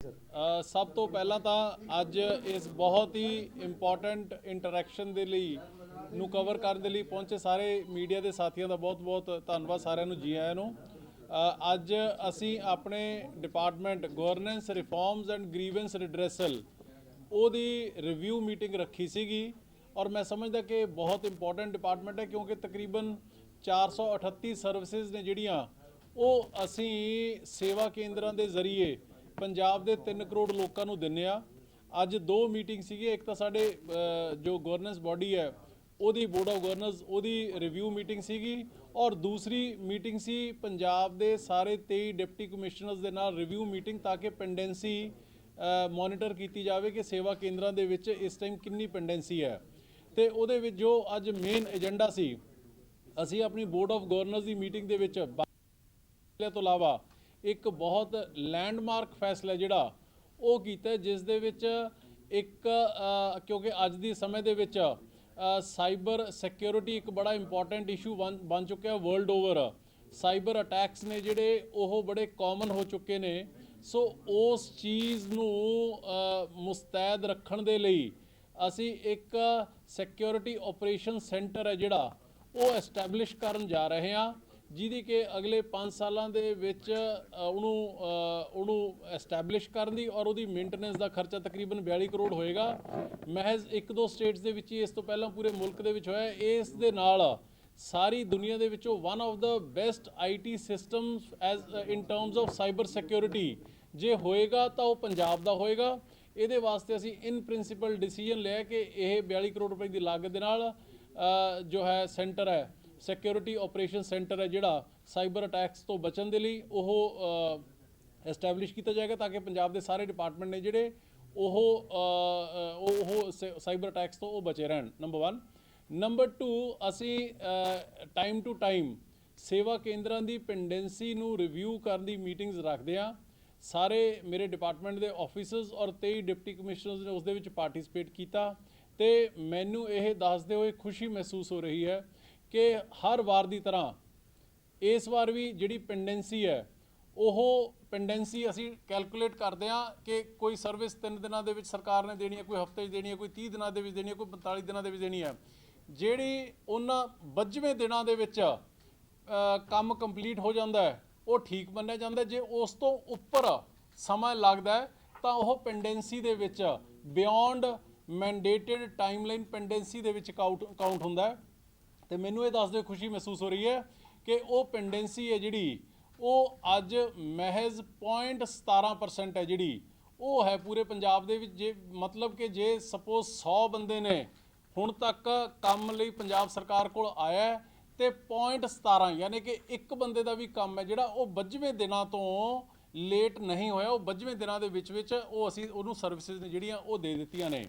ਅ, ਸਭ ਤੋਂ ਪਹਿਲਾਂ ਤਾਂ ਅੱਜ ਇਸ ਬਹੁਤ ਹੀ ਇੰਪੋਰਟੈਂਟ ਇੰਟਰੈਕਸ਼ਨ ਦੇ ਲਈ ਨੂੰ ਕਵਰ ਕਰਨ ਦੇ ਲਈ ਪਹੁੰਚੇ ਸਾਰੇ ਮੀਡੀਆ ਦੇ ਸਾਥੀਆਂ ਦਾ ਬਹੁਤ-ਬਹੁਤ ਧੰਨਵਾਦ ਸਾਰਿਆਂ ਨੂੰ ਜੀ ਆਇਆਂ ਨੂੰ। ਅੱਜ ਅਸੀਂ ਆਪਣੇ department governance reforms and grievance redressal ਉਹਦੀ ਰਿਵਿਊ ਮੀਟਿੰਗ ਰੱਖੀ ਸੀਗੀ ਔਰ ਮੈਂ ਸਮਝਦਾ ਕਿ ਬਹੁਤ ਇੰਪੋਰਟੈਂਟ ਡਿਪਾਰਟਮੈਂਟ ਹੈ ਕਿਉਂਕਿ ਤਕਰੀਬਨ 438 ਸਰਵਿਸਿਜ਼ ਨੇ ਜਿਹੜੀਆਂ ਉਹ ਅਸੀਂ ਸੇਵਾ ਕੇਂਦਰਾਂ ਦੇ ਜ਼ਰੀਏ ਪੰਜਾਬ ਦੇ 3 ਕਰੋੜ ਲੋਕਾਂ ਨੂੰ ਦਿੰਨੇ ਆ। ਅੱਜ ਦੋ ਮੀਟਿੰਗ ਸੀਗੀ, ਇੱਕ ਤਾਂ ਸਾਡੇ ਜੋ ਗਵਰਨੈਂਸ ਬਾਡੀ ਹੈ, ਉਹਦੀ ਬੋਰਡ ਆਫ ਗਵਰਨਰਸ ਉਹਦੀ ਰਿਵਿਊ ਮੀਟਿੰਗ ਸੀਗੀ ਔਰ ਦੂਸਰੀ ਮੀਟਿੰਗ ਸੀ ਪੰਜਾਬ ਦੇ ਸਾਰੇ 23 ਡਿਪਟੀ ਕਮਿਸ਼ਨਰਸ ਦੇ ਨਾਲ ਰਿਵਿਊ ਮੀਟਿੰਗ ਤਾਂ ਕਿ ਪੈਂਡੈਂਸੀ ਮੋਨੀਟਰ ਕੀਤੀ ਜਾਵੇ ਕਿ ਸੇਵਾ ਕੇਂਦਰਾਂ ਦੇ ਵਿੱਚ ਇਸ ਟਾਈਮ ਕਿੰਨੀ ਪੈਂਡੈਂਸੀ ਹੈ। ਤੇ ਉਹਦੇ ਵਿੱਚ ਜੋ ਅੱਜ ਮੇਨ ਏਜੰਡਾ ਸੀ, ਅਸੀਂ ਆਪਣੀ ਬੋਰਡ ਆਫ ਗਵਰਨਰਸ ਦੀ ਮੀਟਿੰਗ ਦੇ ਵਿੱਚ ਤੋਂ ਇਲਾਵਾ ਇੱਕ ਬਹੁਤ ਲੈਂਡਮਾਰਕ ਫੈਸਲਾ ਜਿਹੜਾ ਉਹ ਕੀਤਾ, ਜਿਸ ਦੇ ਵਿੱਚ ਇੱਕ ਕਿਉਂਕਿ ਅੱਜ ਦੀ ਸਮੇਂ ਦੇ ਵਿੱਚ ਸਾਈਬਰ ਸਿਕਿਉਰਿਟੀ ਇੱਕ ਬੜਾ ਇੰਪੋਰਟੈਂਟ ਇਸ਼ੂ ਬਣ ਚੁੱਕਿਆ ਵਰਲਡ ਓਵਰ ਸਾਈਬਰ ਅਟੈਕਸ ਨੇ ਜਿਹੜੇ ਉਹ ਬੜੇ ਕਾਮਨ ਹੋ ਚੁੱਕੇ ਨੇ। ਸੋ ਉਸ ਚੀਜ਼ ਨੂੰ ਮੁਸਤੈਦ ਰੱਖਣ ਦੇ ਲਈ ਅਸੀਂ ਇੱਕ ਸਿਕਿਉਰਿਟੀ ਆਪਰੇਸ਼ਨ ਸੈਂਟਰ ਹੈ ਜਿਹੜਾ, ਉਹ ਐਸਟੈਬਲਿਸ਼ ਕਰਨ ਜਾ ਰਹੇ ਹਾਂ। ਜਿਹਦੀ ਕਿ ਅਗਲੇ 5 ਸਾਲਾਂ ਦੇ ਵਿੱਚ ਉਹਨੂੰ ਉਹਨੂੰ ਐਸਟੈਬਲਿਸ਼ ਕਰਨ ਦੀ ਔਰ ਉਹਦੀ ਮੇਨਟੇਨੈਂਸ ਦਾ ਖਰਚਾ ਤਕਰੀਬਨ 42 ਕਰੋੜ ਹੋਏਗਾ। ਮਹਿਜ਼ ਇੱਕ ਦੋ ਸਟੇਟਸ ਦੇ ਵਿੱਚ ਹੀ ਇਸ ਤੋਂ ਪਹਿਲਾਂ ਪੂਰੇ ਮੁਲਕ ਦੇ ਵਿੱਚ ਹੋਇਆ ਇਸ ਦੇ ਨਾਲ ਸਾਰੀ ਦੁਨੀਆ ਦੇ ਵਿੱਚੋਂ one of the best IT systems as in terms of cyber security ਜੇ ਹੋਏਗਾ ਤਾਂ ਉਹ ਪੰਜਾਬ ਦਾ ਹੋਏਗਾ। ਇਹਦੇ ਵਾਸਤੇ ਅਸੀਂ ਇਨ ਪ੍ਰਿੰਸੀਪਲ ਡਿਸੀਜਨ ਲਿਆ ਕਿ ਇਹ 42 ਕਰੋੜ ਰੁਪਏ ਦੀ ਲਾਗਤ ਦੇ ਨਾਲ ਜੋ ਹੈ ਸੈਂਟਰ ਹੈ। ਸਿਕਿਉਰਿਟੀ ਆਪਰੇਸ਼ਨ ਸੈਂਟਰ ਹੈ ਜਿਹੜਾ ਸਾਈਬਰ ਅਟੈਕਸ ਤੋਂ ਬਚਣ ਦੇ ਲਈ ਉਹ ਐਸਟੈਬਲਿਸ਼ ਕੀਤਾ ਜਾਏਗਾ ਤਾਂ ਕਿ ਪੰਜਾਬ ਦੇ ਸਾਰੇ ਡਿਪਾਰਟਮੈਂਟ ਨੇ ਜਿਹੜੇ ਉਹ ਉਹ ਉਹ ਸਾਈਬਰ ਅਟੈਕਸ ਤੋਂ ਉਹ ਬਚੇ ਰਹਿਣ ਨੰਬਰ 1 ਨੰਬਰ 2 ਅਸੀਂ ਟਾਈਮ ਟੂ ਟਾਈਮ ਸੇਵਾ ਕੇਂਦਰਾਂ ਦੀ ਪੈਂਡੈਂਸੀ ਨੂੰ ਰਿਵਿਊ ਕਰਨ ਦੀ ਮੀਟਿੰਗਸ ਰੱਖਦੇ ਆ ਸਾਰੇ ਮੇਰੇ ਡਿਪਾਰਟਮੈਂਟ ਦੇ ਆਫੀਸਰਸ ਔਰ 23 ਡਿਪਟੀ ਕਮਿਸ਼ਨਰਸ ਨੇ ਉਸ ਦੇ ਵਿੱਚ ਪਾਰਟਿਸਿਪੇਟ ਕੀਤਾ ਤੇ ਮੈਨੂੰ ਇਹ ਦੱਸਦੇ ਹੋਏ ਖੁਸ਼ੀ ਮਹਿਸੂਸ ਹੋ ਰਹੀ ਹੈ ਕਿ ਹਰ ਵਾਰ ਦੀ ਤਰ੍ਹਾਂ ਇਸ ਵਾਰ ਵੀ ਜਿਹੜੀ ਪੈਂਡੈਂਸੀ ਹੈ, ਉਹ ਪੈਂਡੈਂਸੀ ਅਸੀਂ ਕੈਲਕੂਲੇਟ ਕਰਦੇ ਹਾਂ ਕਿ ਕੋਈ ਸਰਵਿਸ 3 ਦਿਨਾਂ ਦੇ ਵਿੱਚ ਸਰਕਾਰ ਨੇ ਦੇਣੀ ਹੈ, ਕੋਈ ਹਫ਼ਤੇ 'ਚ ਦੇਣੀ ਹੈ, ਕੋਈ 30 ਦਿਨਾਂ ਦੇ ਵਿੱਚ ਦੇਣੀ ਹੈ, ਕੋਈ 45 ਦਿਨਾਂ ਦੇ ਵਿੱਚ ਦੇਣੀ ਹੈ। ਜਿਹੜੀ ਉਹਨਾਂ 52ਵੇਂ ਦਿਨਾਂ ਦੇ ਵਿੱਚ ਕੰਮ ਕੰਪਲੀਟ ਹੋ ਜਾਂਦਾ ਹੈ, ਉਹ ਠੀਕ ਮੰਨਿਆ ਜਾਂਦਾ ਜੇ ਉਸ ਤੋਂ ਉੱਪਰ ਸਮਾਂ ਲੱਗਦਾ ਤਾਂ ਉਹ ਪੈਂਡੈਂਸੀ ਦੇ ਵਿੱਚ ਬਿਯੋਂਡ ਮੈਂਡੇਟਡ ਟਾਈਮਲਾਈਨ ਪੈਂਡੈਂਸੀ ਦੇ ਵਿੱਚ ਕਾਊਂਟ ਕਾਊਂਟ ਹੁੰਦਾ ਹੈ। ਤੇ ਮੈਨੂੰ ਇਹ ਦੱਸਦੇ ਖੁਸ਼ੀ ਮਹਿਸੂਸ ਹੋ ਰਹੀ ਹੈ ਕਿ ਉਹ ਪੈਂਡੈਂਸੀ ਹੈ ਜਿਹੜੀ, ਉਹ ਅੱਜ ਮਹਿਜ਼ 0.17% ਹੈ ਜਿਹੜੀ, ਉਹ ਹੈ ਪੂਰੇ ਪੰਜਾਬ ਦੇ ਵਿੱਚ, ਜੇ ਮਤਲਬ ਕਿ ਜੇ ਸਪੋਜ਼ 100 ਬੰਦੇ ਨੇ ਹੁਣ ਤੱਕ ਕੰਮ ਲਈ ਪੰਜਾਬ ਸਰਕਾਰ ਕੋਲ ਆਇਆ ਹੈ, ਤੇ 0.17 ਯਾਨੀ ਕਿ ਇੱਕ ਬੰਦੇ ਦਾ ਵੀ ਕੰਮ ਹੈ ਜਿਹੜਾ ਉਹ 22ਵੇਂ ਦਿਨਾਂ ਤੋਂ ਲੇਟ ਨਹੀਂ ਹੋਇਆ, ਉਹ 22ਵੇਂ ਦਿਨਾਂ ਦੇ ਵਿੱਚ ਵਿੱਚ ਉਹ ਅਸੀਂ ਉਹਨੂੰ ਸਰਵਿਸਿਜ਼ ਜਿਹੜੀਆਂ ਉਹ ਦੇ ਦਿੱਤੀਆਂ ਨੇ।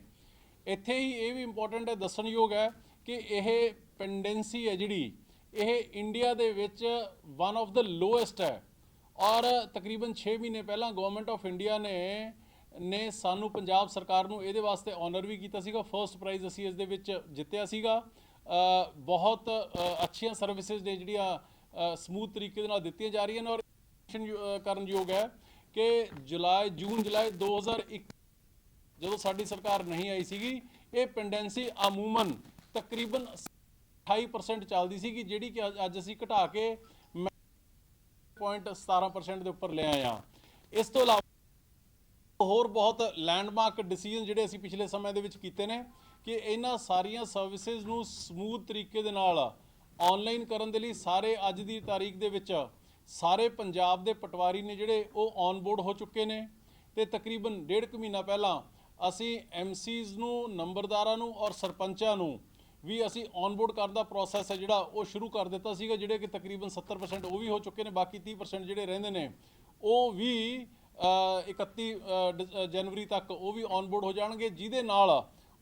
ਇੱਥੇ ਹੀ ਇਹ ਵੀ ਇੰਪੋਰਟੈਂਟ ਹੈ, ਦੱਸਣਯੋਗ ਹੈ ਕਿ ਇਹ ਪੈਂਡੈਂਸੀ ਹੈ ਜਿਹੜੀ, ਇਹ ਇੰਡੀਆ ਦੇ ਵਿੱਚ ਵਨ ਆਫ ਦਾ ਲੋਐਸਟ ਹੈ। ਔਰ ਤਕਰੀਬਨ 6 ਮਹੀਨੇ ਪਹਿਲਾਂ ਗਵਰਨਮੈਂਟ ਆਫ ਇੰਡੀਆ ਨੇ ਨੇ ਸਾਨੂੰ ਪੰਜਾਬ ਸਰਕਾਰ ਨੂੰ ਇਹਦੇ ਵਾਸਤੇ ਆਨਰ ਵੀ ਕੀਤਾ ਸੀਗਾ। ਫਰਸਟ ਪ੍ਰਾਈਜ਼ ਅਸੀਂ ਇਸ ਦੇ ਵਿੱਚ ਜਿੱਤਿਆ ਸੀਗਾ। ਬਹੁਤ ਅੱਛੀਆਂ ਸਰਵਿਸਿਜ਼ ਨੇ ਜਿਹੜੀਆਂ ਸਮੂਥ ਤਰੀਕੇ ਦੇ ਨਾਲ ਦਿੱਤੀਆਂ ਜਾ ਰਹੀਆਂ ਨੇ। ਔਰ ਕਰਨ ਯੋਗ ਹੈ ਕਿ ਜੁਲਾਈ, ਜੂਨ, ਜੁਲਾਈ 2021 ਜਦੋਂ ਸਾਡੀ ਸਰਕਾਰ ਨਹੀਂ ਆਈ ਸੀਗੀ, ਇਹ ਪੈਂਡੈਂਸੀ ਅਮੂਮਨ ਤਕਰੀਬਨ 28% ਚੱਲਦੀ ਸੀਗੀ, ਜਿਹੜੀ ਕਿ ਅੱਜ- ਅੱਜ ਅਸੀਂ ਘਟਾ ਕੇ 0.17% ਦੇ ਉੱਪਰ ਲੈ ਆਏ ਆ ਇਸ ਤੋਂ ਇਲਾਵਾ ਹੋਰ ਬਹੁਤ ਲੈਂਡਮਾਰਕ ਡਿਸੀਜਨ ਜਿਹੜੇ ਅਸੀਂ ਪਿਛਲੇ ਸਮੇਂ ਦੇ ਵਿੱਚ ਕੀਤੇ ਨੇ ਕਿ ਇਹਨਾਂ ਸਾਰੀਆਂ ਸਰਵਿਸਿਜ਼ ਨੂੰ ਸਮੂਥ ਤਰੀਕੇ ਦੇ ਨਾਲ ਆਨਲਾਈਨ ਕਰਨ ਦੇ ਲਈ ਸਾਰੇ ਅੱਜ ਦੀ ਤਾਰੀਖ ਦੇ ਵਿੱਚ ਸਾਰੇ ਪੰਜਾਬ ਦੇ ਪਟਵਾਰੀ ਨੇ ਜਿਹੜੇ ਉਹ ਔਨ-ਬੋਰਡ ਹੋ ਚੁੱਕੇ ਨੇ ਤੇ ਤਕਰੀਬਨ ਡੇਢ ਕੁ ਮਹੀਨਾ ਪਹਿਲਾਂ ਅਸੀਂ ਐਮਸੀਜ਼ ਨੂੰ, ਨੰਬਰਦਾਰਾਂ ਨੂੰ ਔਰ ਸਰਪੰਚਾਂ ਨੂੰ ਵੀ ਅਸੀਂ ਔਨਬੋਰਡ ਕਰਨ ਦਾ ਪ੍ਰੋਸੈਸ ਹੈ ਜਿਹੜਾ ਉਹ ਸ਼ੁਰੂ ਕਰ ਦਿੱਤਾ ਸੀਗਾ ਜਿਹੜੇ ਕਿ ਤਕਰੀਬਨ 70% ਉਹ ਵੀ ਹੋ ਚੁੱਕੇ ਨੇ ਬਾਕੀ 30% ਜਿਹੜੇ ਰਹਿੰਦੇ ਨੇ ਉਹ ਵੀ ਅ, 31 ਡ- ਜਨਵਰੀ ਤੱਕ ਉਹ ਵੀ ਔਨਬੋਰਡ ਹੋ ਜਾਣਗੇ ਜਿਹਦੇ ਨਾਲ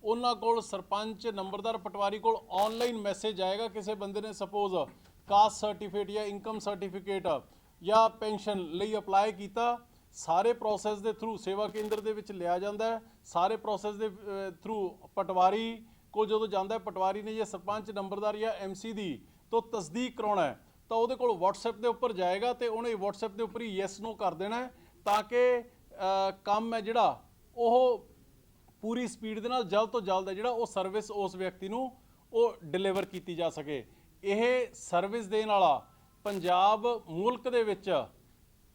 ਉਹਨਾਂ ਕੋਲ ਸਰਪੰਚ ਨੰਬਰਦਾਰ ਪਟਵਾਰੀ ਕੋਲ ਆਨਲਾਈਨ ਮੈਸੇਜ ਆਏਗਾ ਕਿਸੇ ਬੰਦੇ ਨੇ ਸਪੋਜ਼ ਕਾਸਟ ਸਰਟੀਫਿਕੇਟ ਜਾਂ ਇਨਕਮ ਸਰਟੀਫਿਕੇਟ ਜਾਂ ਪੈਨਸ਼ਨ ਲਈ ਅਪਲਾਈ ਕੀਤਾ ਸਾਰੇ ਪ੍ਰੋਸੈਸ ਦੇ ਥਰੂ ਸੇਵਾ ਕੇਂਦਰ ਦੇ ਵਿੱਚ ਲਿਆ ਜਾਂਦਾ ਸਾਰੇ ਪ੍ਰੋਸੈਸ ਦੇ ਥਰੂ ਪਟਵਾਰੀ ਕੋਲ ਜਦੋਂ ਜਾਂਦਾ ਪਟਵਾਰੀ ਨੇ ਜਾਂ ਸਰਪੰਚ, ਨੰਬਰਦਾਰ ਜਾਂ ਐਮਸੀ ਦੀ ਤੋਂ ਤਸਦੀਕ ਕਰਾਉਣਾ ਹੈ, ਤਾਂ ਉਹਦੇ ਕੋਲ WhatsApp ਦੇ ਉੱਪਰ ਜਾਏਗਾ ਤੇ ਉਹਨੇ WhatsApp ਦੇ ਉੱਪਰ ਹੀ ਯੈਸ ਨੋ ਕਰ ਦੇਣਾ ਹੈ, ਤਾਂ ਕਿ ਕੰਮ ਹੈ ਜਿਹੜਾ, ਉਹ ਪੂਰੀ ਸਪੀਡ ਦੇ ਨਾਲ ਜਲਦ ਤੋਂ ਜਲਦ ਹੈ ਜਿਹੜਾ ਉਹ ਸਰਵਿਸ ਉਸ ਵਿਅਕਤੀ ਨੂੰ ਉਹ ਡਿਲੀਵਰ ਕੀਤੀ ਜਾ ਸਕੇ। ਇਹ ਸਰਵਿਸ ਦੇਣ ਵਾਲਾ ਪੰਜਾਬ ਮੁਲਕ ਦੇ ਵਿੱਚ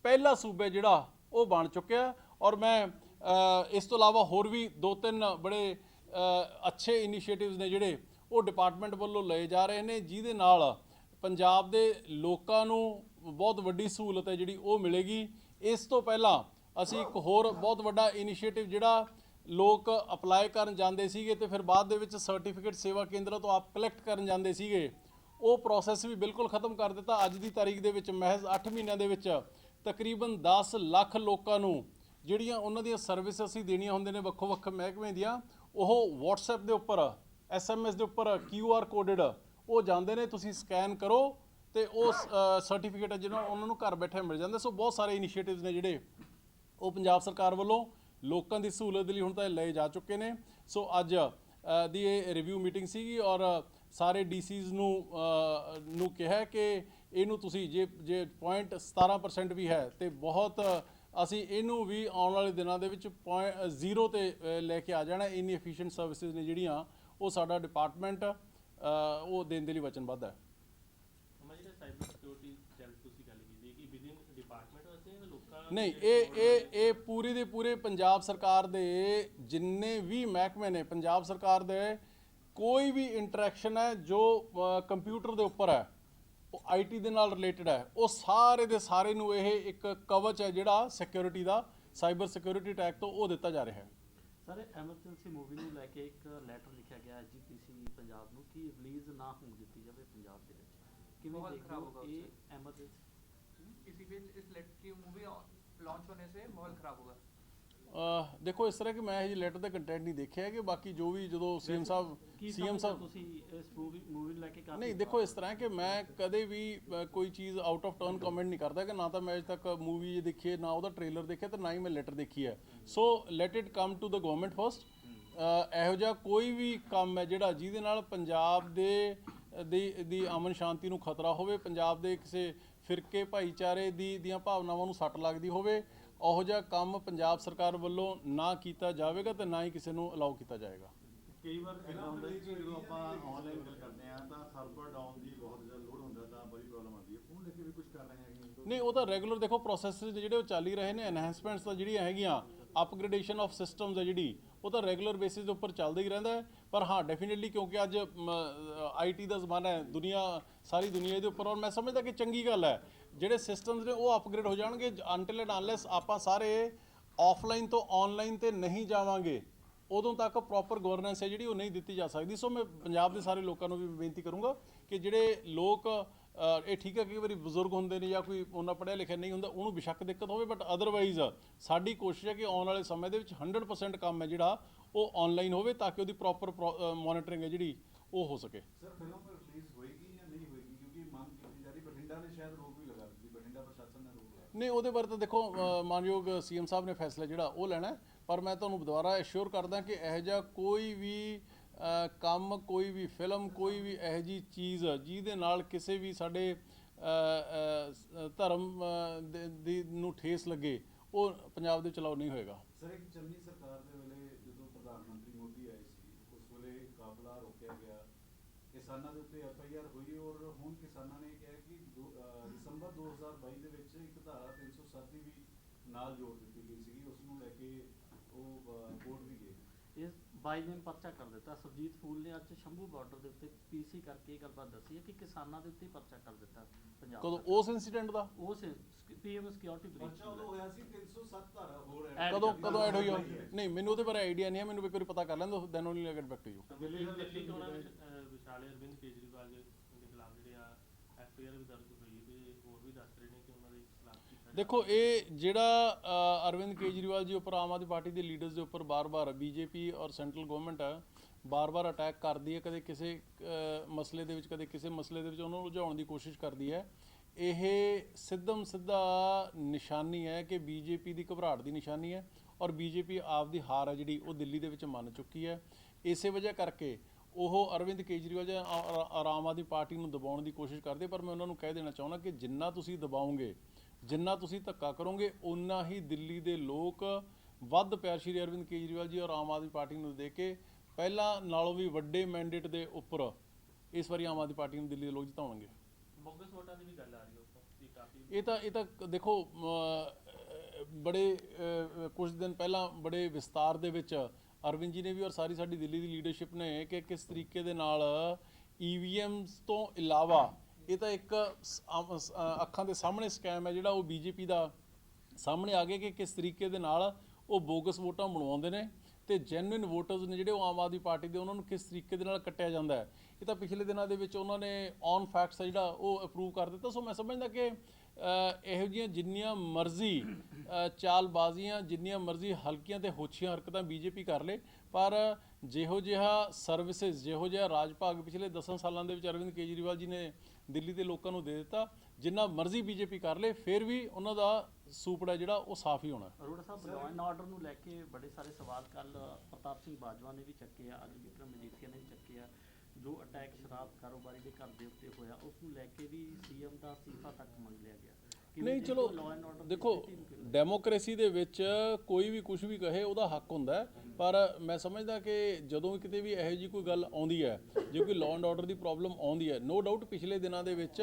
ਪਹਿਲਾ ਸੂਬਾ ਜਿਹੜਾ ਉਹ ਬਣ ਚੁੱਕਿਆ ਔਰ ਮੈਂ ਇਸ ਤੋਂ ਇਲਾਵਾ ਹੋਰ ਵੀ ਦੋ ਤਿੰਨ ਬੜੇ ਅੱਛੇ ਇਨੀਸ਼ੀਏਟਿਵਸ ਨੇ ਜਿਹੜੇ ਉਹ ਡਿਪਾਰਟਮੈਂਟ ਵੱਲੋਂ ਲਏ ਜਾ ਰਹੇ ਨੇ, ਜਿਹਦੇ ਨਾਲ ਪੰਜਾਬ ਦੇ ਲੋਕਾਂ ਨੂੰ ਬਹੁਤ ਵੱਡੀ ਸਹੂਲਤ ਹੈ ਜਿਹੜੀ ਉਹ ਮਿਲੇਗੀ। ਇਸ ਤੋਂ ਪਹਿਲਾਂ ਅਸੀਂ ਇੱਕ ਹੋਰ ਬਹੁਤ ਵੱਡਾ ਇਨੀਸ਼ੀਏਟਿਵ ਜਿਹੜਾ ਲੋਕ ਅਪਲਾਈ ਕਰਨ ਜਾਂਦੇ ਸੀਗੇ ਤੇ ਫਿਰ ਬਾਅਦ ਦੇ ਵਿੱਚ ਸਰਟੀਫਿਕੇਟ ਸੇਵਾ ਕੇਂਦਰਾਂ ਤੋਂ ਆਪ ਕਲੈਕਟ ਕਰਨ ਜਾਂਦੇ ਸੀਗੇ, ਉਹ ਪ੍ਰੋਸੈਸ ਵੀ ਬਿਲਕੁਲ ਖਤਮ ਕਰ ਦਿੱਤਾ। ਅੱਜ ਦੀ ਤਾਰੀਖ ਦੇ ਵਿੱਚ ਮਹਿਜ਼ 8 ਮਹੀਨਿਆਂ ਦੇ ਵਿੱਚ ਤਕਰੀਬਨ 10 ਲੱਖ ਲੋਕਾਂ ਨੂੰ ਜਿਹੜੀਆਂ ਉਹਨਾਂ ਦੀਆਂ ਸਰਵਿਸ ਅਸੀਂ ਦੇਣੀਆਂ ਹੁੰਦੇ ਨੇ ਵੱਖੋ ਵੱਖ ਮਹਿਕਮੇ ਦੀਆਂ ਉਹ WhatsApp ਦੇ ਉੱਪਰ, SMS ਦੇ ਉੱਪਰ QR ਕੋਡਡ ਉਹ ਜਾਂਦੇ ਨੇ, ਤੁਸੀਂ ਸਕੈਨ ਕਰੋ ਤੇ ਉਹ ਸਰਟੀਫਿਕੇਟ ਜਿਹੜਾ ਉਹਨਾਂ ਨੂੰ ਘਰ ਬੈਠੇ ਮਿਲ ਜਾਂਦਾ। ਸੋ ਬਹੁਤ ਸਾਰੇ ਇਨੀਸ਼ੀਏਟਿਵਸ ਨੇ ਜਿਹੜੇ ਉਹ ਪੰਜਾਬ ਸਰਕਾਰ ਵੱਲੋਂ ਲੋਕਾਂ ਦੀ ਸਹੂਲਤ ਦੇ ਲਈ ਹੁਣ ਤਾਂ ਇਹ ਲਏ ਜਾ ਚੁੱਕੇ ਨੇ। ਸੋ ਅੱਜ ਦੀ ਇਹ ਰਿਵਿਊ ਮੀਟਿੰਗ ਸੀਗੀ ਔਰ ਸਾਰੇ ਡੀਸੀਜ਼ ਨੂੰ ਨੂੰ ਕਿਹਾ ਕਿ ਇਹਨੂੰ ਤੁਸੀਂ ਜੇ ਜੇ ਪੁਆਇੰਟ 17% ਵੀ ਹੈ ਤੇ ਬਹੁਤ ਅਸੀਂ ਇਹਨੂੰ ਵੀ ਆਉਣ ਵਾਲੇ ਦਿਨਾਂ ਦੇ ਵਿੱਚ ਜ਼ੀਰੋ ਤੇ ਲੈ ਕੇ ਆ ਜਾਣਾ। ਇੰਨੀ ਐਫੀਸ਼ੀਐਂਟ ਸਰਵਿਸਿਜ਼ ਨੇ ਜਿਹੜੀਆਂ ਉਹ ਸਾਡਾ ਡਿਪਾਰਟਮੈਂਟ ਉਹ ਦੇਣ ਦੇ ਲਈ ਵਚਨਬੱਧ ਹੈ। ਨਹੀਂ ਇਹ ਇਹ ਇਹ ਪੂਰੀ ਦੇ ਪੂਰੇ ਪੰਜਾਬ ਸਰਕਾਰ ਦੇ ਜਿੰਨੇ ਵੀ ਮਹਿਕਮੇ ਨੇ ਪੰਜਾਬ ਸਰਕਾਰ ਦੇ ਕੋਈ ਵੀ ਇੰਟਰੈਕਸ਼ਨ ਹੈ ਜੋ ਕੰਪਿਊਟਰ ਦੇ ਉੱਪਰ ਹੈ। ਉਹ ਆਈਟੀ ਦੇ ਨਾਲ ਰਿਲੇਟਡ ਹੈ ਉਹ ਸਾਰੇ ਦੇ ਸਾਰੇ ਨੂੰ ਇਹ ਇੱਕ ਕਵਚ ਹੈ ਜਿਹੜਾ ਸਿਕਿਉਰਿਟੀ ਦਾ ਸਾਈਬਰ ਸਿਕਿਉਰਿਟੀ ਟੈਗ ਤੋਂ ਉਹ ਦਿੱਤਾ ਜਾ ਰਿਹਾ ਹੈ ਸਰ ਐਮਰਜੈਂਸੀ ਮੂਵੀ ਨੂੰ ਲੈ ਕੇ ਇੱਕ ਲੈਟਰ ਲਿਖਿਆ ਗਿਆ ਐਜੀਪੀਸੀ ਪੰਜਾਬ ਨੂੰ ਕਿ ਰਿਲੀਜ਼ ਨਾ ਹੋਣ ਦਿੱਤੀ ਜਾਵੇ ਪੰਜਾਬ ਦੇ ਵਿੱਚ ਕਿਵੇਂ ਮਾਹੌਲ ਦੇਖਦੇ ਖਰਾਬ ਹੋ ਹੋਗਾ ਇਹ ਐਮਰਜੈਂਸੀ किसी भी इस लेट की मूवी लॉन्च होने से माहौल खराब होगा ਅਹ ਦੇਖੋ ਇਸ ਤਰ੍ਹਾਂ ਕਿ ਮੈਂ ਇਹ ਜੀ ਲੈਟਰ ਦਾ ਕੰਟੈਂਟ ਨਹੀਂ ਦੇਖਿਆ ਕਿ ਬਾਕੀ ਜੋ ਵੀ ਜਦੋਂ ਸੀਐਮ ਸਾਹਿਬ ਸੀਐਮ ਸਾਹਿਬ ਤੁਸੀਂ ਇਸ ਮੂਵੀ ਮੂਵੀ ਲੈ ਕੇ ਕਾਫੀ ਨਹੀਂ ਦੇਖੋ ਇਸ ਤਰ੍ਹਾਂ ਕਿ ਮੈਂ ਕਦੇ ਵੀ ਕੋਈ ਚੀਜ਼ ਆਊਟ ਆਫ ਟਰਨ ਕਮੈਂਟ ਨਹੀਂ ਕਰਦਾ ਕਿ ਨਾ ਤਾਂ ਮੈਂ ਅਜੇ ਤੱਕ ਮੂਵੀ ਦੇਖੀ ਹੈ ਨਾ ਉਹਦਾ ਟ੍ਰੇਲਰ ਦੇਖਿਆ ਤੇ ਨਾ ਹੀ ਮੈਂ ਲੈਟਰ ਦੇਖੀ ਹੈ। So let it come to the government first ਇਹੋ ਜਿਹਾ ਕੋਈ ਵੀ ਕੰਮ ਹੈ ਜਿਹੜਾ ਜਿਹਦੇ ਨਾਲ ਪੰਜਾਬ ਦੇ ਦੀ ਦੀ ਅਮਨ ਸ਼ਾਂਤੀ ਨੂੰ ਖਤਰਾ ਹੋਵੇ ਪੰਜਾਬ ਦੇ ਕਿਸੇ ਫਿਰਕੇ ਭਾਈਚਾਰੇ ਦੀ ਦੀਆਂ ਭਾਵਨਾਵਾਂ ਨੂੰ ਸੱਟ ਲੱਗਦੀ ਹੋਵੇ ਉਹੋ ਜਿਹਾ ਕੰਮ ਪੰਜਾਬ ਸਰਕਾਰ ਵੱਲੋਂ ਨਾ ਕੀਤਾ ਜਾਵੇਗਾ ਤੇ ਨਾ ਹੀ ਕਿਸੇ ਨੂੰ ਅਲਾਉ ਕੀਤਾ ਜਾਏਗਾ। ਕਈ ਵਾਰ ਇਦਾਂ ਹੁੰਦਾ ਹੈ ਕਿ ਜਦੋਂ ਆਪਾਂ ਆਨਲਾਈਨ ਗੱਲ ਕਰਦੇ ਆ ਤਾਂ ਸਰਵਰ ਡਾਊਨ ਦੀ ਬਹੁਤ ਜ਼ਿਆਦਾ ਲੋਡ ਹੁੰਦਾ ਤਾਂ ਬੜੀ ਪ੍ਰੋਬਲਮ ਆਉਂਦੀ ਹੈ। ਉਹਨੂੰ ਲੈ ਕੇ ਵੀ ਕੁਝ ਕਰ ਰਹੇ ਹੈਗੇ ਨਹੀਂ ਉਹ ਤਾਂ ਰੈਗੂਲਰ ਦੇਖੋ ਪ੍ਰੋਸੈਸ ਜਿਹੜੇ ਉਹ ਚੱਲ ਹੀ ਰਹੇ ਨੇ ਐਨਹਾਂਸਮੈਂਟਸ ਤਾਂ ਜਿਹੜੀਆਂ ਹੈਗੀਆਂ ਅਪਗ੍ਰੇਡੇਸ਼ਨ ਆਫ ਸਿਸਟਮਸ ਹੈ ਜਿਹੜੀ ਉਹ ਤਾਂ ਰੈਗੂਲਰ ਬੇਸਿਸ ਦੇ ਉੱਪਰ ਚੱਲਦਾ ਹੀ ਰਹਿੰਦਾ ਹੈ। ਪਰ ਹਾਂ ਡੈਫੀਨਿਟਲੀ ਕਿਉਂਕਿ ਅੱਜ ਆਈਟੀ ਦਾ ਜ਼ਮਾਨਾ ਹੈ ਦੁਨੀਆ ਸਾਰੀ ਦੁਨੀਆ ਇਹਦੇ ਉੱਪਰ ਔਰ ਮੈਂ ਸਮਝਦਾ ਕਿ ਚੰਗੀ ਗੱਲ ਹੈ। ਜਿਹੜੇ ਸਿਸਟਮਸ ਨੇ ਉਹ ਅਪਗ੍ਰੇਡ ਹੋ ਜਾਣਗੇ ਅੰਟਿਲ ਐਂਡ ਅਨਲੈਸ ਆਪਾਂ ਸਾਰੇ ਆਫਲਾਈਨ ਤੋਂ ਆਨਲਾਈਨ ਤੇ ਨਹੀਂ ਜਾਵਾਂਗੇ, ਉਦੋਂ ਤੱਕ ਪ੍ਰੋਪਰ ਗਵਰਨੈਂਸ ਹੈ ਜਿਹੜੀ, ਉਹ ਨਹੀਂ ਦਿੱਤੀ ਜਾ ਸਕਦੀ। ਸੋ ਮੈਂ ਪੰਜਾਬ ਦੇ ਸਾਰੇ ਲੋਕਾਂ ਨੂੰ ਵੀ ਬੇਨਤੀ ਕਰੂੰਗਾ ਕਿ ਜਿਹੜੇ ਲੋਕ ਇਹ ਠੀਕ ਹੈ, ਕਈ ਵਾਰੀ ਬਜ਼ੁਰਗ ਹੁੰਦੇ ਨੇ ਜਾਂ ਕੋਈ ਉਹਨਾਂ ਪੜ੍ਹਿਆ ਲਿਖਿਆ ਨਹੀਂ ਹੁੰਦਾ, ਉਹਨੂੰ ਬੇਸ਼ੱਕ ਦਿੱਕਤ ਹੋਵੇ ਬਟ ਅਦਰਵਾਈਜ਼ ਸਾਡੀ ਕੋਸ਼ਿਸ਼ ਹੈ ਕਿ ਆਉਣ ਵਾਲੇ ਸਮੇਂ ਦੇ ਵਿੱਚ 100% ਕੰਮ ਹੈ ਜਿਹੜਾ, ਉਹ ਆਨਲਾਈਨ ਹੋਵੇ ਤਾਂ ਕਿ ਉਹਦੀ ਪ੍ਰੋਪਰ ਮੋਨੀਟਰਿੰਗ ਹੈ ਜਿਹੜੀ, ਉਹ ਹੋ ਸਕੇ। ਸਰ ਫਿਲਮ ਰਿਲੀਜ਼ ਹੋਏਗੀ ਜਾਂ ਨਹੀਂ ਹੋਏਗੀ ਕਿਉਂਕਿ ਮੰਗ ਕੀਤੀ ਜਾ ਰਹੀ ਬਠਿੰਡਾ ਨੇ ਸ਼ਾਇਦ ਰੋਕ ਵੀ ਲਗਾ ਦਿੱਤੀ ਬਠਿੰਡਾ ਪ੍ਰਸ਼ਾਸਨ ਨੇ ਰੋਕ ਲਗਾਈ ਨਹੀਂ ਉਹਦੇ ਬਾਰੇ ਤਾਂ ਦੇਖੋ ਅ, ਮਾਨਯੋਗ ਸੀਐਮ ਸਾਹਿਬ ਨੇ ਫੈਸਲਾ ਜਿਹੜਾ ਉਹ ਲੈਣਾ ਪਰ ਮੈਂ ਤੁਹਾਨੂੰ ਦੁਬਾਰਾ ਐਸ਼ੋਰ ਕਰਦਾ ਕਿ ਇਹੋ ਜਿਹਾ ਕੋਈ ਵੀ ਕੰਮ ਕੋਈ ਵੀ ਫਿਲਮ ਕੋਈ ਵੀ ਇਹੋ ਜੀ ਚੀਜ਼ ਜਿਹਦੇ ਨਾਲ ਕਿਸੇ ਵੀ ਸਾਡੇ ਧਰਮ ਦੀ ਨੂੰ ਠੇਸ ਲੱਗੇ ਉਹ ਪੰਜਾਬ ਦੇ ਚਲਾਓ ਨਹੀਂ ਹੋਏਗਾ। ਸਰ ਇੱਕ ਚੰਨੀ ਸਰਕਾਰ ਦੇ ਵੇਲੇ ਜਦੋਂ ਪ੍ਰਧਾਨ ਮੰਤਰੀ ਮੋਦੀ ਆਏ ਸੀ ਉਸ ਵੇਲੇ ਕਾਫਲਾ ਰੋਕਿਆ ਗਿਆ। ਕਿਸਾਨਾਂ ਦੇ ਉੱਤੇ ਐਫ ਹੋਈ ਔਰ ਹੁਣ ਕਿਸਾਨਾਂ ਨੇ ਕਿਹਾ ਕਿ ਦੋ- ਅਹ ਦਸੰਬਰ 2022 ਦੇ ਵਿੱਚ ਇੱਕ ਧਾਰਾ 307 ਦੀ ਵੀ ਨਾਲ ਜੋੜ ਦਿੱਤੀ ਗਈ ਸੀਗੀ ਉਸ ਨੂੰ ਲੈ ਕੇ ਉਹ ਕੋਰਟ ਵੀ ਗਏ। ਇਸ ਬਾਈ ਦਿਨ ਪਰਚਾ ਕਰ ਦਿੱਤਾ। ਸੁਰਜੀਤ ਫੂਲ ਨੇ ਅੱਜ ਸ਼ੰਭੂ ਬਾਰਡਰ ਦੇ ਉੱਤੇ ਪੀਸੀ ਕਰਕੇ ਇਹ ਗੱਲਬਾਤ ਦੱਸੀ ਹੈ ਕਿ ਕਿਸਾਨਾਂ ਦੇ ਉੱਤੇ ਪਰਚਾ ਕਰ ਦਿੱਤਾ ਪੰਜਾਬ ਕਦੋਂ। ਉਸ ਇਨਸੀਡੈਂਟ ਦਾ? ਉਹ ਪੀਐਮ ਸਿਕਿਉਰਿਟੀ ਪਰਚਾ ਉਦੋਂ ਹੋਇਆ ਸੀ 307 ਧਾਰਾ ਹੋਰ ਹੈ Add ਕਦੋਂ। ਕਦੋਂ ਐਡ ਹੋਈ? ਨਹੀਂ ਮੈਨੂੰ ਉਹਦੇ ਬਾਰੇ ਆਈਡੀਆ ਨਹੀਂ ਹੈ ਮੈਨੂੰ ਇੱਕ ਵਾਰੀ ਪਤਾ ਕਰ ਲੈਂਦੋ then only get back to you Delhi Delhi ਚੋਣਾਂ ਵਿੱਚ ਵਿਸ਼ਾਲੇ ਅਰਵਿੰਦ ਕੇਜਰੀਵਾਲ ਦੇ ਖਿਲਾਫ ਜਿਹੜੇ ਆ ਐਫਆਈਆਰ ਵੀ ਦਰਜ ਹੋਈ ਤੇ ਹੋਰ ਵੀ ਦੱਸ ਰਹੇ ਨੇ ਕਿ ਉਹਨਾਂ ਦੇ ਖਿਲਾਫ ਕੀਤਾ ਜਾ- ਦੇਖੋ, ਇਹ ਜਿਹੜਾ ਅਰਵਿੰਦ ਕੇਜਰੀਵਾਲ ਜੀ ਉੱਪਰ ਆਮ ਆਦਮੀ ਪਾਰਟੀ ਦੇ ਲੀਡਰਸ ਦੇ ਉੱਪਰ ਬਾਰ-ਬਾਰ ਬੀਜੇਪੀ ਔਰ ਸੈਂਟਰਲ ਗਵਰਨਮੈਂਟ ਹੈ ਬਾਰ-ਬਾਰ ਅਟੈਕ ਕਰਦੀ ਹੈ, ਕਦੇ ਕਿਸੇ ਮਸਲੇ ਦੇ ਵਿੱਚ, ਕਦੇ ਕਿਸੇ ਮਸਲੇ ਦੇ ਵਿੱਚ ਉਹਨੂੰ ਉਲਝਾਉਣ ਦੀ ਕੋਸ਼ਿਸ਼ ਕਰਦੀ ਹੈ। ਇਹ ਸਿੱਧਮ ਸਿੱਧਾ ਨਿਸ਼ਾਨੀ ਹੈ ਕਿ ਬੀਜੇਪੀ ਦੀ ਘਬਰਾਹਟ ਦੀ ਨਿਸ਼ਾਨੀ ਹੈ ਔਰ ਬੀਜੇਪੀ ਆਪ ਦੀ ਹਾਰ ਹੈ ਜਿਹੜੀ, ਉਹ ਦਿੱਲੀ ਦੇ ਵਿੱਚ ਮੰਨ ਚੁੱਕੀ ਹੈ। ਇਸੇ ਵਜ੍ਹਾ ਕਰਕੇ ਉਹ ਅਰਵਿੰਦ ਕੇਜਰੀਵਾਲ ਜਾਂ ਆਮ ਆਦਮੀ ਪਾਰਟੀ ਨੂੰ ਦਬਾਉਣ ਦੀ ਕੋਸ਼ਿਸ਼ ਕਰਦੇ, ਪਰ ਮੈਂ ਉਹਨਾਂ ਨੂੰ ਕਹਿ ਦੇਣਾ ਚਾਹੁੰਦਾ ਕਿ ਜਿੰਨਾ ਤੁਸੀਂ ਦਬਾਓਗੇ ਜਿੰਨਾ ਤੁਸੀਂ ਧੱਕਾ ਕਰੋਗੇ ਉਨਾ ਹੀ ਦਿੱਲੀ ਦੇ ਲੋਕ ਵੱਧ ਪਿਆਰ। ਸ਼੍ਰੀ ਅਰਵਿੰਦ ਕੇਜਰੀਵਾਲ ਜੀ ਔਰ ਆਮ ਆਦਮੀ ਪਾਰਟੀ ਨੂੰ ਦੇ ਕੇ ਪਹਿਲਾਂ ਨਾਲੋਂ ਵੀ ਵੱਡੇ ਮੈਂਡੇਟ ਦੇ ਉੱਪਰ ਇਸ ਵਾਰੀ ਆਮ ਆਦਮੀ ਪਾਰਟੀ ਨੂੰ ਦਿੱਲੀ ਦੇ ਲੋਕ ਜਿਤਾਉਣਗੇ। ਬੋਗਸ ਵੋਟਾਂ ਦੀ ਵੀ ਗੱਲ ਆ ਰਹੀ ਹੈ ਇਹ ਤਾਂ ਇਹ ਤਾਂ ਦੇਖੋ ਬੜੇ ਕੁਝ ਦਿਨ ਪਹਿਲਾਂ ਬੜੇ ਵਿਸਤਾਰ ਦੇ ਵਿੱਚ ਅਰਵਿੰਦ ਜੀ ਨੇ ਵੀ ਔਰ ਸਾਰੀ ਸਾਡੀ ਦਿੱਲੀ ਦੀ ਲੀਡਰਸ਼ਿਪ ਨੇ ਕਿ ਕਿਸ ਤਰੀਕੇ ਦੇ ਨਾਲ ਈਵੀਐਮਸ ਤੋਂ ਇਲਾਵਾ ਇਹ ਤਾਂ ਇੱਕ ਅੱਖਾਂ ਦੇ ਸਾਹਮਣੇ ਸਕੈਮ ਹੈ ਜਿਹੜਾ ਉਹ ਬੀਜੇਪੀ ਦਾ ਸਾਹਮਣੇ ਆ ਗਿਆ ਕਿ ਕਿਸ ਤਰੀਕੇ ਦੇ ਨਾਲ ਉਹ ਬੋਗਸ ਵੋਟਾਂ ਬਣਵਾਉਂਦੇ ਨੇ ਤੇ ਜੈਨੂਇਨ ਵੋਟਰਸ ਨੇ ਜਿਹੜੇ ਉਹ ਆਮ ਆਦਮੀ ਪਾਰਟੀ ਦੇ ਉਹਨਾਂ ਨੂੰ ਕਿਸ ਤਰੀਕੇ ਦੇ ਨਾਲ ਕੱਟਿਆ ਜਾਂਦਾ ਹੈ। ਇਹ ਤਾਂ ਪਿਛਲੇ ਦਿਨਾਂ ਦੇ ਵਿੱਚ ਉਹਨਾਂ ਨੇ ਔਨ ਫੈਕਟਸ ਹੈ ਜਿਹੜਾ ਉਹ ਅਪਰੂਵ ਕਰ ਦਿੱਤਾ। ਸੋ ਮੈਂ ਸਮਝਦਾ ਕਿ ਇਹੋ ਜਿਹੀਆਂ ਜਿੰਨੀਆਂ ਮਰਜ਼ੀ ਚਾਲਬਾਜ਼ੀਆਂ, ਜਿੰਨੀਆਂ ਮਰਜ਼ੀ ਹਲਕੀਆਂ ਤੇ ਹੋਛੀਆਂ ਹਰਕਤਾਂ ਬੀਜੇਪੀ ਕਰ ਲੇ, ਪਰ ਜਿਹੋ ਜਿਹਾ ਸਰਵਿਸਿਜ਼ ਜਿਹੋ ਜਿਹਾ ਰਾਜ ਭਾਗ ਪਿਛਲੇ 10 ਸਾਲਾਂ ਦੇ ਵਿੱਚ ਅਰਵਿੰਦ ਕੇਜਰੀਵਾਲ ਜੀ ਨੇ ਦਿੱਲੀ ਦੇ ਲੋਕਾਂ ਨੂੰ ਦੇ ਦਿੱਤਾ, ਜਿੰਨਾ ਮਰਜ਼ੀ ਬੀਜੇਪੀ ਕਰ ਲੇ, ਫਿਰ ਵੀ ਉਹਨਾਂ ਦਾ ਸੂਪੜ ਜਿਹੜਾ ਉਹ ਸਾਫ਼ ਹੀ ਹੋਣਾ। ਅਰੋੜਾ ਸਾਹਿਬ ਲਾਅ ਐਂਡ ਆਰਡਰ ਨੂੰ ਲੈ ਕੇ ਬੜੇ ਸਾਰੇ ਸਵਾਲ ਕੱਲ ਪ੍ਰਤਾਪ ਸਿੰਘ ਬਾਜਵਾ ਨੇ ਵੀ ਚੱਕੇ ਆ, ਅੱਜ ਵਿਕਰਮ ਮਜੀਠੀਆ ਨੇ ਵੀ ਚੱਕੇ ਆ, ਜੋ ਅਟੈਕ ਸ਼ਰਾਬ ਕਾਰੋਬਾਰੀ ਦੇ ਘਰ ਦੇ ਉੱਤੇ ਹੋਇਆ, ਉਸ ਨੂੰ ਲੈ ਕੇ ਵੀ ਸੀਐਮ ਦਾ ਅਸਤੀਫਾ ਤੱਕ ਮੰਗ ਲਿਆ ਗਿਆ। ਨਹੀਂ ਚਲੋ ਦੇਖੋ ਡੈਮੋਕ੍ਰੇਸੀ ਦੇ ਵਿੱਚ ਕੋਈ ਵੀ ਕੁਝ ਵੀ ਕਹੇ ਉਹਦਾ ਹੱਕ ਹੁੰਦਾ ਹੈ। ਪਰ ਮੈਂ ਸਮਝਦਾ ਕਿ ਜਦੋਂ ਕਿਤੇ ਵੀ ਇਹੋ ਜੀ ਕੋਈ ਗੱਲ ਆਉਂਦੀ ਹੈ ਜੇ ਕੋਈ ਲਾਅ ਐਂਡ ਆਰਡਰ ਦੀ ਪ੍ਰੋਬਲਮ ਆਉਂਦੀ ਹੈ ਨੋ ਡਾਊਟ ਪਿਛਲੇ ਦਿਨਾਂ ਦੇ ਵਿੱਚ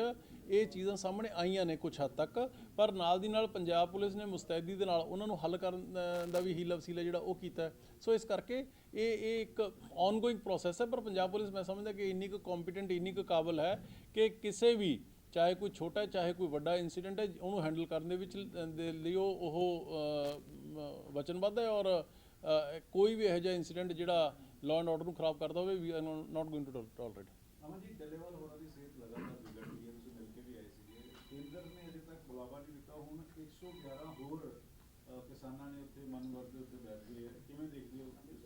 ਇਹ ਚੀਜ਼ਾਂ ਸਾਹਮਣੇ ਆਈਆਂ ਨੇ ਕੁਝ ਹੱਦ ਤੱਕ। ਪਰ ਨਾਲ ਦੀ ਨਾਲ ਪੰਜਾਬ ਪੁਲਿਸ ਨੇ ਮੁਸਤੈਦੀ ਦੇ ਨਾਲ ਉਹਨਾਂ ਨੂੰ ਹੱਲ ਕਰਨ ਦਾ ਵੀ ਹੀਲਾ ਵਸੀਲਾ ਜਿਹੜਾ ਉਹ ਕੀਤਾ। ਸੋ ਇਸ ਕਰਕੇ ਇਹ ਇਹ ਇੱਕ ਆਨਗੋਇੰਗ ਪ੍ਰੋਸੈਸ ਹੈ ਪਰ ਪੰਜਾਬ ਪੁਲਿਸ ਮੈਂ ਸਮਝਦਾ ਕਿ ਇੰਨੀ ਕੁ ਕੰਪੀਟੈਂਟ ਇੰਨੀ ਕੁ ਕਾਬਲ ਹੈ ਕਿ ਕਿਸੇ ਵੀ ਚਾਹੇ ਕੋਈ ਛੋਟਾ ਚਾਹੇ ਕੋਈ ਵੱਡਾ ਇਨਸੀਡੈਂਟ ਹੈ ਉਹਨੂੰ ਹੈਂਡਲ ਕਰਨ ਦੇ ਵਿੱਚ ਦੇ ਲਈ ਉਹ ਉਹ ਵਚਨਬੱਧ ਹੈ ਔਰ ਕੋਈ ਵੀ ਇਹੋ ਜਿਹਾ ਇਨਸੀਡੈਂਟ ਜਿਹੜਾ ਲਾਅ ਐਂਡ ਆਰਡਰ ਨੂੰ ਖਰਾਬ ਕਰਦਾ ਹੋਵੇ we are not going to tolerate Aman ji Dallewal ਹੋਰਾਂ ਦੀ ਸਿਹਤ ਲਗਾਤਾਰ ਵਿਗੜ ਰਹੀ ਹੈ ਤੁਸੀਂ ਮਿਲ ਕੇ ਵੀ ਆਏ ਸੀਗੇ। ਕੇਂਦਰ ਨੇ ਅਜੇ ਤੱਕ ਬੁਲਾਵਾ ਨਹੀਂ ਦਿੱਤਾ। ਹੁਣ 111 ਹੋਰ ਅ, ਕਿਸਾਨਾਂ ਨੇ ਉੱਥੇ ਮਨਵਰ ਦੇ ਉੱਤੇ ਬੈਠ ਗਏ ਹੈ। ਕਿਵੇਂ ਦੇਖਦੇ ਹੋ ਇਸ ਪੂਰੇ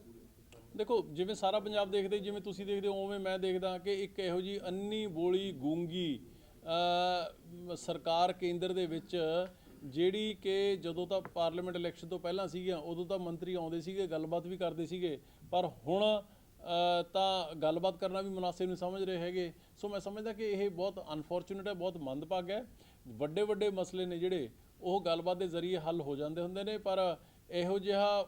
ਦੇਖੋ ਜਿਵੇਂ ਸਾਰਾ ਪੰਜਾਬ ਦੇਖਦੇ ਜਿਵੇਂ ਤੁਸੀਂ ਦੇਖਦੇ ਹੋ ਉਵੇਂ ਮੈਂ ਦੇਖਦਾ ਕਿ ਇੱਕ ਇਹੋ ਜੀ ਅੰਨੀ ਬੋਲੀ ਗੂੰਗੀ ਸਰਕਾਰ ਕੇਂਦਰ ਦੇ ਵਿੱਚ ਜਿਹੜੀ ਕਿ ਜਦੋਂ ਤਾਂ ਪਾਰਲੀਮੈਂਟ ਇਲੈਕਸ਼ਨ ਤੋਂ ਪਹਿਲਾਂ ਸੀਗੀਆਂ, ਉਦੋਂ ਤਾਂ ਮੰਤਰੀ ਆਉਂਦੇ ਸੀਗੇ, ਗੱਲਬਾਤ ਵੀ ਕਰਦੇ ਸੀਗੇ, ਪਰ ਹੁਣ ਤਾਂ ਗੱਲਬਾਤ ਕਰਨਾ ਵੀ ਮੁਨਾਸਿਬ ਨਹੀਂ ਸਮਝ ਰਹੇ ਹੈਗੇ। ਸੋ ਮੈਂ ਸਮਝਦਾ ਕਿ ਇਹ ਬਹੁਤ ਅਨਫੋਰਚੂਨੇਟ ਹੈ, ਬਹੁਤ ਮੰਦਭਾਗ ਹੈ। ਵੱਡੇ ਵੱਡੇ ਮਸਲੇ ਨੇ ਜਿਹੜੇ, ਉਹ ਗੱਲਬਾਤ ਦੇ ਜ਼ਰੀਏ ਹੱਲ ਹੋ ਜਾਂਦੇ ਹੁੰਦੇ ਨੇ, ਪਰ ਇਹੋ ਜਿਹਾ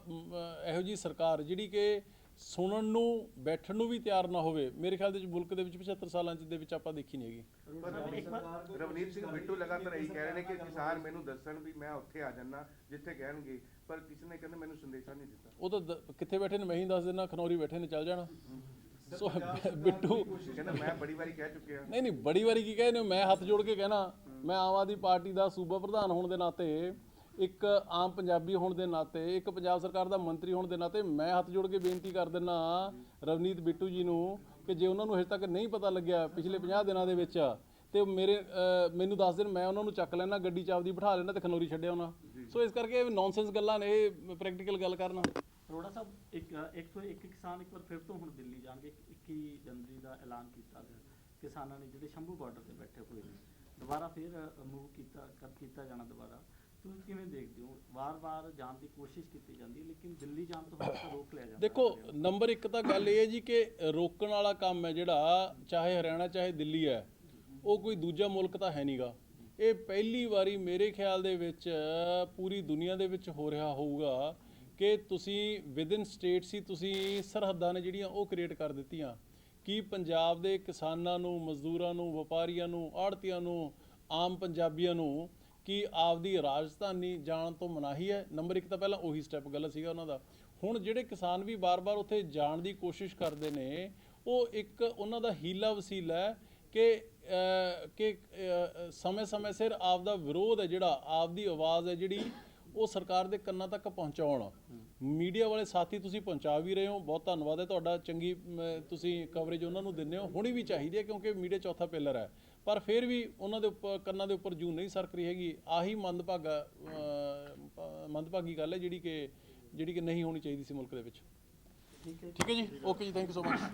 ਇਹੋ ਜੀ ਸਰਕਾਰ ਜਿਹੜੀ ਕਿ ਸੁਣਨ ਨੂੰ ਬੈਠਣ ਨੂੰ ਵੀ ਤਿਆਰ ਨਾ ਹੋਵੇ ਮੇਰੇ ਖਿਆਲ ਦੇ ਵਿੱਚ ਮੁਲਕ ਦੇ ਵਿੱਚ 75 ਸਾਲਾਂ ਚ ਦੇ ਵਿੱਚ ਆਪਾਂ ਦੇਖੀ ਨਹੀਂ ਹੈਗੀ। ਪਰ ਰਵਨੀਤ ਸਿੰਘ ਬਿੱਟੂ ਲਗਾਤਾਰ ਇਹੀ ਕਹਿ ਰਹੇ ਨੇ ਕਿ ਕਿਸਾਨ ਮੈਨੂੰ ਦੱਸਣ ਵੀ ਮੈਂ ਉੱਥੇ ਆ ਜਾਣਾ ਜਿੱਥੇ ਕਹਿਣਗੇ ਪਰ ਕਿਸੇ ਨੇ ਕਹਿੰਦੇ ਮੈਨੂੰ ਸੰਦੇਸ਼ਾ ਨਹੀਂ ਦਿੱਤਾ। ਉਹ ਤਾਂ ਦ- ਕਿੱਥੇ ਬੈਠੇ ਨੇ ਮੈਂ ਹੀ ਦੱਸ ਦਿੰਦਾ ਖਨੌਰੀ ਬੈਠੇ ਨੇ ਚੱਲ ਜਾਣਾ। ਸੋ ਬਿੱਟੂ ਕਹਿੰਦਾ ਮੈਂ ਬੜੀ ਵਾਰੀ ਕਹਿ ਚੁੱਕਿਆ। ਨਹੀਂ ਨਹੀਂ ਬੜੀ ਵਾਰੀ ਕੀ ਕਹਿੰਦੇ ਮੈਂ ਹੱਥ ਜੋੜ ਕੇ ਕਹਿਣਾ ਮੈਂ ਆਮ ਆਦਮੀ ਪਾਰਟੀ ਦਾ ਸੂਬਾ ਪ੍ਰਧਾਨ ਹੋਣ ਦੇ ਨਾਤੇ ਇੱਕ ਆਮ ਪੰਜਾਬੀ ਹੋਣ ਦੇ ਨਾਤੇ ਇੱਕ ਪੰਜਾਬ ਸਰਕਾਰ ਦਾ ਮੰਤਰੀ ਹੋਣ ਦੇ ਨਾਤੇ ਮੈਂ ਹੱਥ ਜੋੜ ਕੇ ਬੇਨਤੀ ਕਰ ਦਿੰਨਾ ਰਵਨੀਤ ਬਿੱਟੂ ਜੀ ਨੂੰ ਕਿ ਜੇ ਉਹਨਾਂ ਨੂੰ ਹਜੇ ਤੱਕ ਨਹੀਂ ਪਤਾ ਲੱਗਿਆ ਪਿਛਲੇ 50 ਦਿਨਾਂ ਦੇ ਵਿੱਚ ਤੇ ਮੇਰੇ ਮੈਨੂੰ ਦੱਸ ਦੇਣ ਮੈਂ ਉਹਨਾਂ ਨੂੰ ਚੱਕ ਲੈਣਾ ਗੱਡੀ ਚ ਆਪਦੀ ਬਿਠਾ ਲੈਣਾ ਤੇ ਖਨੌਰੀ ਛੱਡਿਆ ਉਹਨਾਂ। ਸੋ ਇਸ ਕਰਕੇ ਇਹ ਨੌਨਸੈਂਸ ਗੱਲਾਂ ਨੇ ਇਹ ਪ੍ਰੈਕਟੀਕਲ ਗੱਲ ਕਰਨਾ। ਅਰੋੜਾ ਸਾਹਿਬ ਇੱਕ ਇੱਕ ਤੋਂ ਇੱਕ ਕਿਸਾਨ ਇੱਕ ਵਾਰ ਫਿਰ ਤੋਂ ਹੁਣ ਦਿੱਲੀ ਜਾਣਗੇ 21 ਜਨਵਰੀ ਦਾ ਐਲਾਨ ਕੀਤਾ ਗਿਆ। ਕਿਸਾਨਾਂ ਨੇ ਜਿਹੜੇ ਸ਼ੰਭੂ ਬਾਰਡਰ ਤੇ ਬੈਠੇ ਹੋਏ ਨੇ ਦੁਬਾਰਾ ਫਿਰ ਮੂਵ ਕੀਤਾ ਕਰ ਕੀਤਾ ਜਾਣਾ ਦੁਬਾਰਾ। ਤੁਸੀਂ ਕਿਵੇਂ ਦੇਖਦੇ ਹੋ? ਵਾਰ-ਵਾਰ ਜਾਣ ਦੀ ਕੋਸ਼ਿਸ਼ ਕੀਤੀ ਜਾਂਦੀ ਹੈ ਲੇਕਿਨ ਦਿੱਲੀ ਜਾਣ ਤੋਂ ਹਮੇਸ਼ਾ ਰੋਕ ਲਿਆ ਜਾਂਦਾ ਦੇਖੋ ਨੰਬਰ 1 ਤਾਂ ਗੱਲ ਇਹ ਹੈ ਜੀ ਕਿ ਰੋਕਣ ਵਾਲਾ ਕੰਮ ਹੈ ਜਿਹੜਾ ਚਾਹੇ ਹਰਿਆਣਾ ਚਾਹੇ ਦਿੱਲੀ ਹੈ ਉਹ ਕੋਈ ਦੂਜਾ ਮੁਲਕ ਤਾਂ ਹੈ ਨਹੀਂਗਾ ਇਹ ਪਹਿਲੀ ਵਾਰੀ ਮੇਰੇ ਖਿਆਲ ਦੇ ਵਿੱਚ ਪੂਰੀ ਦੁਨੀਆ ਦੇ ਵਿੱਚ ਹੋ ਰਿਹਾ ਹੋਊਗਾ ਕਿ ਤੁਸੀਂ ਵਿਦਿਨ ਸਟੇਟਸ ਹੀ ਤੁਸੀਂ ਸਰਹੱਦਾਂ ਨੇ ਜਿਹੜੀਆਂ ਉਹ ਕ੍ਰੀਏਟ ਕਰ ਦਿੱਤੀਆਂ। ਕੀ ਪੰਜਾਬ ਦੇ ਕਿਸਾਨਾਂ ਨੂੰ ਮਜ਼ਦੂਰਾਂ ਨੂੰ ਵਪਾਰੀਆਂ ਨੂੰ ਆੜਤੀਆਂ ਨੂੰ ਆਮ ਪੰਜਾਬੀਆਂ ਨੂੰ ਕਿ ਆਪਦੀ ਰਾਜਧਾਨੀ ਜਾਣ ਤੋਂ ਮਨਾਹੀ ਹੈ। ਨੰਬਰ 1 ਤਾਂ ਪਹਿਲਾਂ ਉਹੀ ਸਟੈਪ ਗਲਤ ਸੀਗਾ ਉਹਨਾਂ ਦਾ। ਹੁਣ ਜਿਹੜੇ ਕਿਸਾਨ ਵੀ ਬਾਰ-ਬਾਰ ਉੱਥੇ ਜਾਣ ਦੀ ਕੋਸ਼ਿਸ਼ ਕਰਦੇ ਨੇ, ਉਹ ਇੱਕ ਉਹਨਾਂ ਦਾ ਹੀਲਾ ਵਸੀਲਾ ਹੈ ਕਿ ਕਿ ਸਮੇਂ-ਸਮੇਂ ਸਿਰ ਆਪਦਾ ਵਿਰੋਧ ਹੈ ਜਿਹੜਾ, ਆਪਦੀ ਆਵਾਜ਼ ਹੈ ਜਿਹੜੀ, ਉਹ ਸਰਕਾਰ ਦੇ ਕੰਨਾਂ ਤੱਕ ਪਹੁੰਚਾਉਣ। ਮੀਡੀਆ ਵਾਲੇ ਸਾਥੀ ਤੁਸੀਂ ਪਹੁੰਚਾ ਵੀ ਰਹੇ ਹੋ। ਬਹੁਤ ਧੰਨਵਾਦ ਹੈ ਤੁਹਾਡਾ। ਚੰਗੀ ਤੁਸੀਂ ਕਵਰੇਜ ਉਹਨਾਂ ਨੂੰ ਦਿੰਦੇ ਹੋ। ਹੋਣੀ ਵੀ ਚਾਹੀਦੀ ਹੈ ਕਿਉਂਕਿ ਮੀਡੀਆ ਚੌਥਾ ਪਿਲਰ ਹੈ। ਪਰ ਫਿਰ ਵੀ ਉਹਨਾਂ ਦੇ ਉੱਪਰ ਕੰਨਾਂ ਦੇ ਉੱਪਰ ਜੂ ਨਹੀਂ ਸਰਕ ਰਹੀ ਹੈਗੀ। ਆਹੀ ਮੰਦਭਾਗਾ ਮੰਦਭਾਗੀ ਗੱਲ ਹੈ ਜਿਹੜੀ ਕਿ ਜਿਹੜੀ ਕਿ ਨਹੀਂ ਹੋਣੀ ਚਾਹੀਦੀ ਸੀ ਮੁਲਕ ਦੇ ਵਿੱਚ। ਠੀਕ ਹੈ ਠੀਕ ਹੈ ਜੀ? ਓਕੇ ਜੀ ਥੈਂਕ ਯੂ ਸੋ ਮਚ